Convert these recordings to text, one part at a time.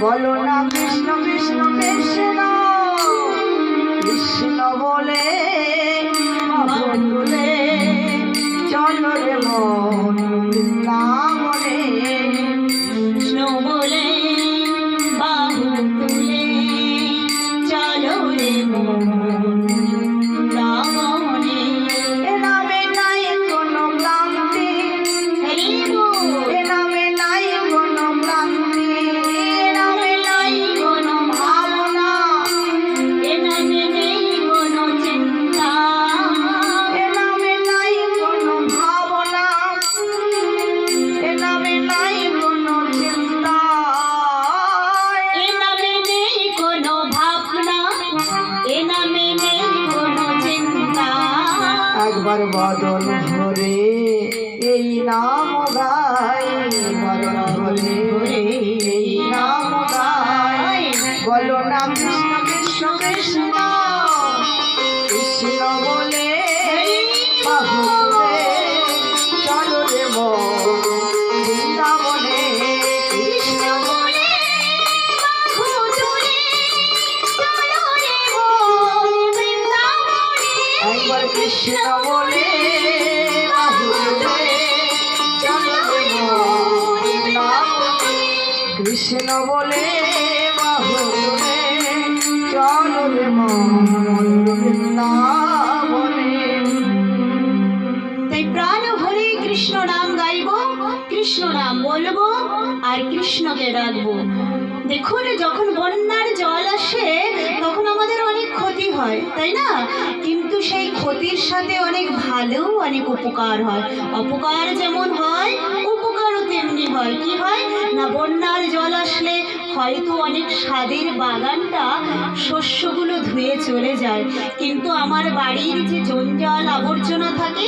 বলো না কৃষ্ণ কৃষ্ণ কৃষ্ণ একবার বদল ভরে এই নাম গাই বদল ভরে একবার কৃষ্ণ বলে কৃষ্ণ বলে তাই প্রাণ ভরে কৃষ্ণ নাম গাইব, কৃষ্ণ নাম বলব, আর কৃষ্ণকে ডাকবো। দেখুন, যখন বন্যার জল আসে, তখন আমাদের অনেক হয়, তাই না? কিন্তু সেই ক্ষতির সাথে অনেক ভালোও অনেক উপকার হয়। অপকার যেমন হয়, উপকারও তেমনি হয়। কি হয়? না, বন্যার জল আসলে হয়তো অনেক স্বাদের বাগানটা শস্যগুলো ধুয়ে চলে যায়। কিন্তু আমার বাড়ির যে জঞ্জাল আবর্জনা থাকে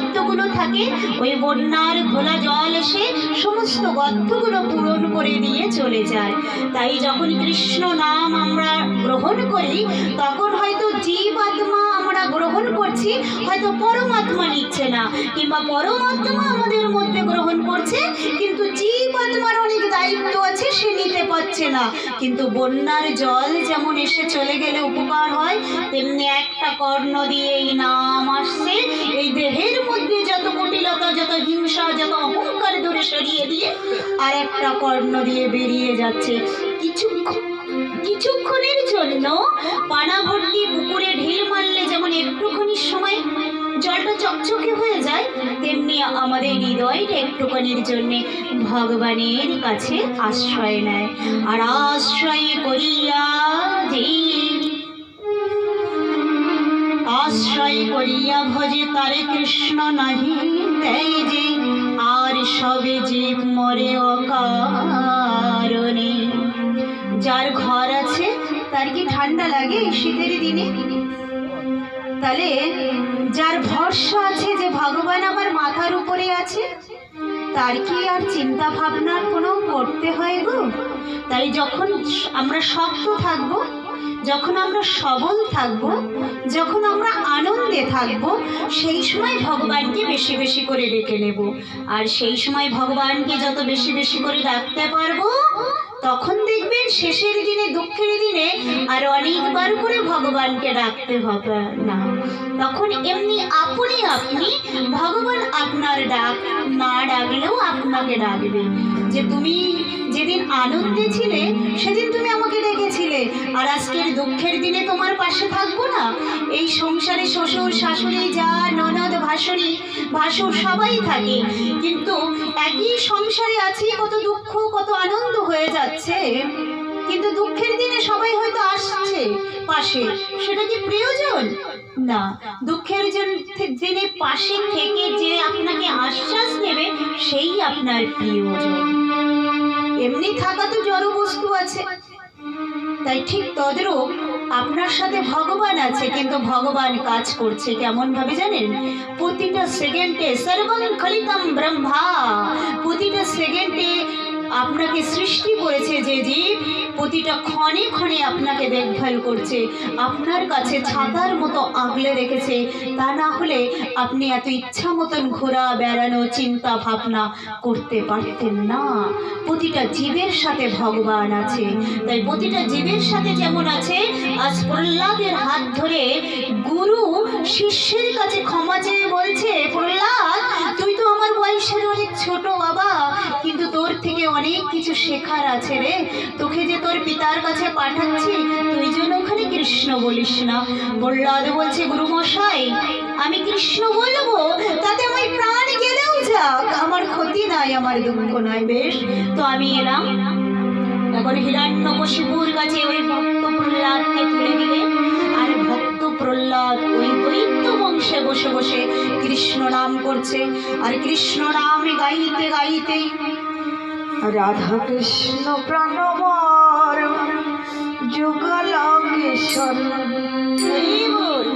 গর্তগুলো থাকে, ওই বন্যার ঘোলা জল এসে সমস্ত গর্তগুলো পূরণ করে নিয়ে চলে যায়। তাই যখন কৃষ্ণ নাম আমরা গ্রহণ করি, তখন হয়তো জীব আত্মা আমরা গ্রহণ করছি হয়তো পরমাত্মা নিচ্ছে না, কিংবা পরমাত্মা আমাদের মধ্যে গ্রহণ করছে, কিন্তু জীব আত্মার অনেক দায়িত্ব আছে, সে নিতে পারছে না। কিন্তু বন্যার জল যেমন এসে চলে গেলে উপকার হয়, তেমনি একটা কর্ণ দিয়ে এই নাম আসছে। এই দেহের মধ্যে যত কুটিলতা, যত হিংসা, যত অহংকার ধরে সরিয়ে দিয়ে আর একটা কর্ণ দিয়ে বেরিয়ে যাচ্ছে। কিছুক্ষণ কিছুক্ষণের জন্য পানা ভর্তি পুকুরে ঢিল মারলে যেমন একটুখানি সময় জলটা চকচকে হয়ে যায়, তেমনি আমাদের হৃদয়টা একটুখানির জন্যে ভগবানের কাছে আশ্রয় নেয়। আর আশ্রয় করিয়া আশ্রয় করিয়া ভজে তারে কৃষ্ণ নাহি, দেয় যে আর সবে জীব মরে অকারণে। যার ঘর আছে, তার কি ঠান্ডা লাগে শীতের দিনে? তাহলে যার ভরসা আছে যে ভগবান আমার মাথার উপরে আছে, তার কি আর চিন্তা ভাবনার কোনো করতে হয় গো? তাই যখন আমরা শক্ত থাকব, যখন আমরা সবল থাকব, যখন আমরা আনন্দে থাকব, সেই সময় ভগবানকে বেশি বেশি করে ডেকে নেব। আর সেই সময় ভগবানকে যত বেশি বেশি করে ডাকতে পারব তখন দেখবেন শেষের দিনে, দুঃখের দিনে আর অনেকবার করে ভগবানকে ডাকতে হবে না। তখন এমনি আপনি আপনি ভগবান আপনার ডাক না ডাকলেও আপনাকে ডাকবে। যে তুমি যেদিন আনন্দে ছিলে, সেদিন তুমি আমাকে ডেকেছিলে। আর আজকের দুঃখের দিনে তোমার পাশে থাকব না। এই সংসারে শ্বশুর, শাশুড়ি, যা, ননদ ভাসুরি ভাসুর সবাই থাকে। কিন্তু একই সংসারে আছি, কত দুঃখ, কত আনন্দ হয়ে যাচ্ছে। কিন্তু দুঃখের দিনে সবাই হয়তো আসছে পাশে। সেটা কি প্রয়োজন? না। দুঃখের জন- দিনে পাশে থেকে যে আপনাকে আশ্বাস নেবে সেই আপনার প্রিয়জন। এমনি থাকা তো জড় বস্তু আছে। তাই ঠিক তদ্রূপ আপনার সাথে ভগবান আছে, কিন্তু ভগবান কাজ করছে কেমন ভাবে জানেন? প্রতিটা সেকেন্ডে সর্বং খলিতম ব্রহ্মা। প্রতিটা সেকেন্ডে আপনাকে সৃষ্টি করেছে যে জীব প্রতিটা ক্ষণে ক্ষণে আপনাকে দেখভাল করছে, আপনার কাছে ছাতার মতো আগলে রেখেছে। তা না হলে আপনি এত ইচ্ছা মতন ঘোরা, বেড়ানো, চিন্তা ভাবনা করতে পারতেন না। প্রতিটা জীবের সাথে ভগবান আছে। তাই প্রতিটা জীবের সাথে যেমন আছে, আজ প্রহ্লাদের হাত ধরে গুরু শিষ্যের কাছে ক্ষমা চেয়ে শেখার আছে রে। তোকে যে তোর পিতার কাছে পাঠাচ্ছি, তুই যেন ওখানে কৃষ্ণ বলিস না। প্রহ্লাদ বলছে, গুরুমশাই, আমি কৃষ্ণ বলব? তাতে আমার প্রাণ গেলেও যাক। আমার ক্ষতি নাই, আমার দুঃখ নাই বেশ। তো আমি এলাম। এখন হিরণ্যকশিপুর কাছে ওই ভক্ত প্রহ্লাদকে তুলে দিলেন আর ভক্ত প্রহ্লাদ ওই দৈত্য বংশে বসে বসে কৃষ্ণ নাম করছে। আর কৃষ্ণ নাম গাইতে গাইতে রাধা কৃষ্ণ প্রাণমর যুগলকেশ্বর এই বল।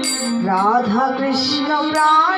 রাধা কৃষ্ণ প্রাণমর